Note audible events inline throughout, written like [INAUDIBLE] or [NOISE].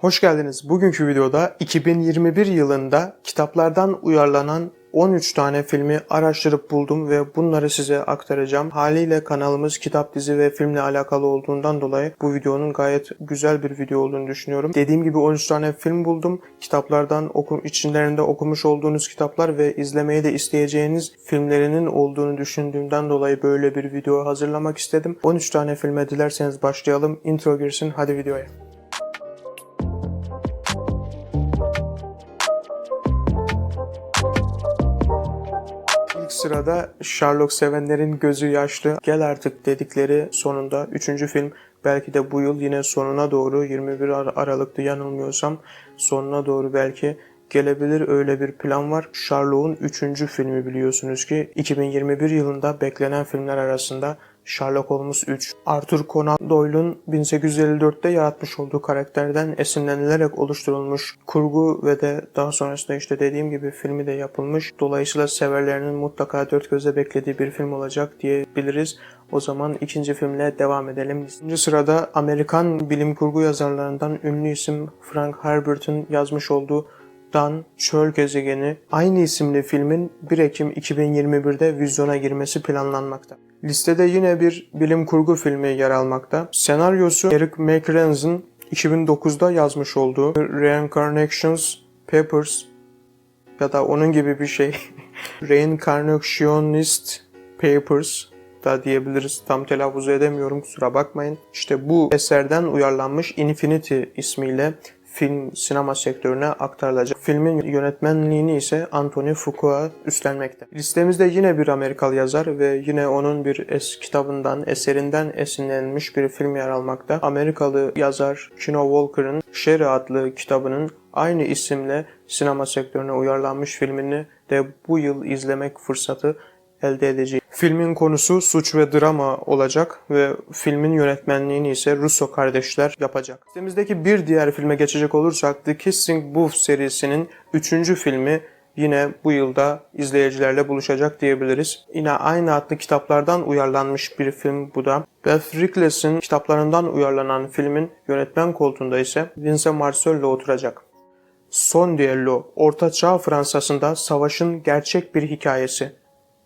Hoş geldiniz. Bugünkü videoda 2021 yılında kitaplardan uyarlanan 13 tane filmi araştırıp buldum ve bunları size aktaracağım. Haliyle kanalımız kitap, dizi ve filmle alakalı olduğundan dolayı bu videonun gayet güzel bir video olduğunu düşünüyorum. Dediğim gibi 13 tane film buldum. Kitaplardan oku, içlerinde okumuş olduğunuz kitaplar ve izlemeyi de isteyeceğiniz filmlerinin olduğunu düşündüğümden dolayı böyle bir video hazırlamak istedim. 13 tane filme dilerseniz başlayalım. Intro girsin. Hadi videoya. Sırada Sherlock sevenlerin gözü yaşlı gel artık dedikleri sonunda 3. film belki de bu yıl yine sonuna doğru 21 Ar- Aralık'ta yanılmıyorsam sonuna doğru belki gelebilir öyle bir plan var. Sherlock'un 3. filmi biliyorsunuz ki 2021 yılında beklenen filmler arasında Sherlock Holmes 3. Arthur Conan Doyle'un 1854'te yaratmış olduğu karakterden esinlenilerek oluşturulmuş kurgu ve de daha sonrasında işte dediğim gibi filmi de yapılmış. Dolayısıyla severlerinin mutlaka dört gözle beklediği bir film olacak diyebiliriz. O zaman ikinci filmle devam edelim. İkinci sırada Amerikan bilim kurgu yazarlarından ünlü isim Frank Herbert'ın yazmış olduğu Dan Çöl Gezegeni aynı isimli filmin 1 Ekim 2021'de vizyona girmesi planlanmakta. Listede yine bir bilim kurgu filmi yer almakta. Senaryosu Eric McRanz'ın 2009'da yazmış olduğu Reincarnations Papers ya da onun gibi bir şey. [LAUGHS] Reincarnationist Papers da diyebiliriz. Tam telaffuz edemiyorum kusura bakmayın. İşte bu eserden uyarlanmış Infinity ismiyle film sinema sektörüne aktarılacak. Filmin yönetmenliğini ise Anthony Fuqua üstlenmekte. Listemizde yine bir Amerikalı yazar ve yine onun bir es kitabından, eserinden esinlenmiş bir film yer almakta. Amerikalı yazar Kino Walker'ın Sherry adlı kitabının aynı isimle sinema sektörüne uyarlanmış filmini de bu yıl izlemek fırsatı elde edeceğiz. Filmin konusu suç ve drama olacak ve filmin yönetmenliğini ise Russo kardeşler yapacak. Listemizdeki bir diğer filme geçecek olursak The Kissing Booth serisinin 3. filmi yine bu yılda izleyicilerle buluşacak diyebiliriz. Yine aynı adlı kitaplardan uyarlanmış bir film bu da. Beth Rickless'in kitaplarından uyarlanan filmin yönetmen koltuğunda ise Vince Marcello oturacak. Son Düello, Orta Çağ Fransa'sında savaşın gerçek bir hikayesi.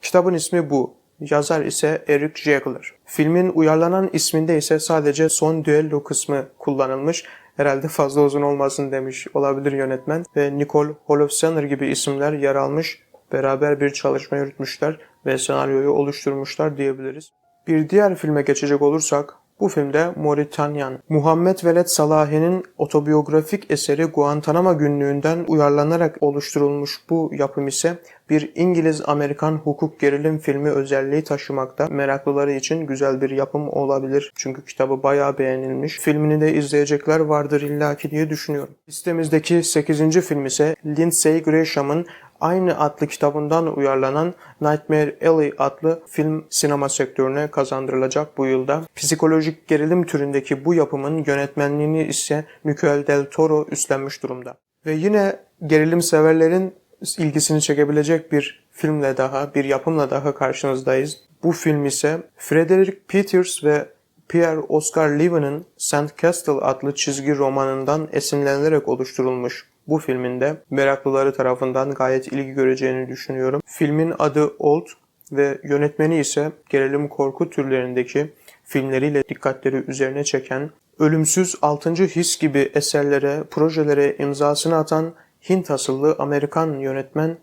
Kitabın ismi bu. Yazar ise Eric Jagler. Filmin uyarlanan isminde ise sadece son düello kısmı kullanılmış. Herhalde fazla uzun olmasın demiş olabilir yönetmen ve Nicole Holofcener gibi isimler yer almış. Beraber bir çalışma yürütmüşler ve senaryoyu oluşturmuşlar diyebiliriz. Bir diğer filme geçecek olursak bu filmde Mauritanian, Muhammed Veled Salahi'nin otobiyografik eseri Guantanamo günlüğünden uyarlanarak oluşturulmuş bu yapım ise bir İngiliz-Amerikan hukuk gerilim filmi özelliği taşımakta. Meraklıları için güzel bir yapım olabilir. Çünkü kitabı bayağı beğenilmiş. Filmini de izleyecekler vardır illaki diye düşünüyorum. Listemizdeki 8. film ise Lindsay Graham'ın aynı adlı kitabından uyarlanan Nightmare Alley adlı film sinema sektörüne kazandırılacak bu yılda. Psikolojik gerilim türündeki bu yapımın yönetmenliğini ise Miguel del Toro üstlenmiş durumda. Ve yine gerilim severlerin ilgisini çekebilecek bir filmle daha, bir yapımla daha karşınızdayız. Bu film ise Frederick Peters ve Pierre Oscar Levin'in Saint Castle adlı çizgi romanından esinlenilerek oluşturulmuş bu filminde meraklıları tarafından gayet ilgi göreceğini düşünüyorum. Filmin adı Old ve yönetmeni ise gerilim korku türlerindeki filmleriyle dikkatleri üzerine çeken, ölümsüz altıncı his gibi eserlere, projelere imzasını atan Hint asıllı Amerikan yönetmen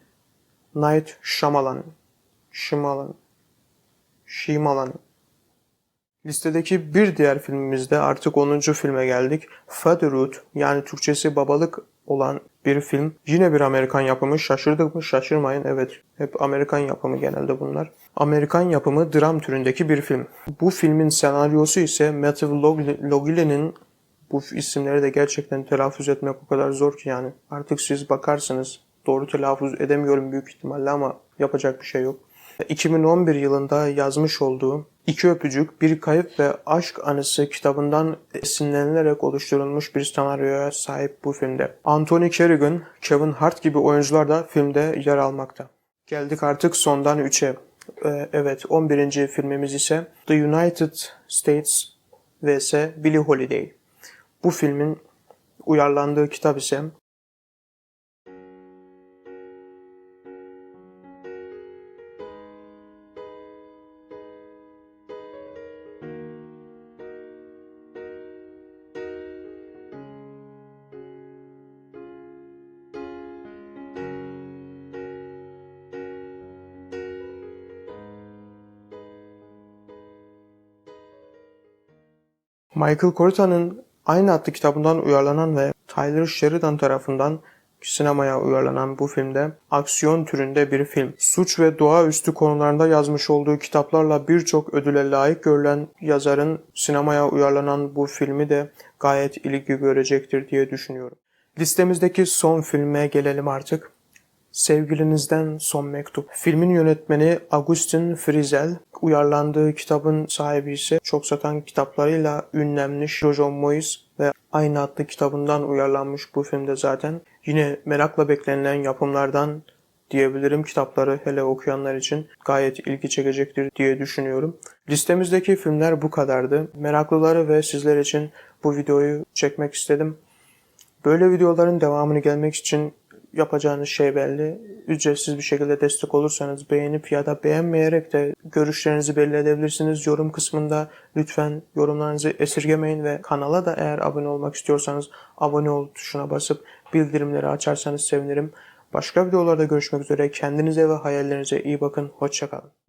Night Shyamalan. Shyamalan. Shyamalan. Listedeki bir diğer filmimizde artık 10. filme geldik. Fatherhood yani Türkçesi babalık olan bir film. Yine bir Amerikan yapımı. Şaşırdık mı? Şaşırmayın. Evet. Hep Amerikan yapımı genelde bunlar. Amerikan yapımı dram türündeki bir film. Bu filmin senaryosu ise Matthew Logilli'nin bu isimleri de gerçekten telaffuz etmek o kadar zor ki yani. Artık siz bakarsınız. Doğru telaffuz edemiyorum büyük ihtimalle ama yapacak bir şey yok. 2011 yılında yazmış olduğu İki Öpücük, Bir Kayıp ve Aşk Anısı kitabından esinlenilerek oluşturulmuş bir senaryoya sahip bu filmde. Anthony Kerrigan, Kevin Hart gibi oyuncular da filmde yer almakta. Geldik artık sondan 3'e. Ee, evet 11. filmimiz ise The United States vs. Billie Holiday. Bu filmin Uyarlandığı kitap ise Michael Corta'nın aynı adlı kitabından uyarlanan ve Tyler Sheridan tarafından sinemaya uyarlanan bu filmde aksiyon türünde bir film. Suç ve doğaüstü konularında yazmış olduğu kitaplarla birçok ödüle layık görülen yazarın sinemaya uyarlanan bu filmi de gayet ilgi görecektir diye düşünüyorum. Listemizdeki son filme gelelim artık. Sevgilinizden Son Mektup. Filmin yönetmeni Agustin Frizel, uyarlandığı kitabın sahibi ise çok satan kitaplarıyla ünlenmiş Jojo Moyes ve aynı adlı kitabından uyarlanmış bu filmde zaten. Yine merakla beklenilen yapımlardan diyebilirim kitapları hele okuyanlar için gayet ilgi çekecektir diye düşünüyorum. Listemizdeki filmler bu kadardı. Meraklıları ve sizler için bu videoyu çekmek istedim. Böyle videoların devamını gelmek için yapacağınız şey belli. Ücretsiz bir şekilde destek olursanız beğenip ya da beğenmeyerek de görüşlerinizi belli edebilirsiniz. Yorum kısmında lütfen yorumlarınızı esirgemeyin ve kanala da eğer abone olmak istiyorsanız abone ol tuşuna basıp bildirimleri açarsanız sevinirim. Başka videolarda görüşmek üzere. Kendinize ve hayallerinize iyi bakın. Hoşçakalın.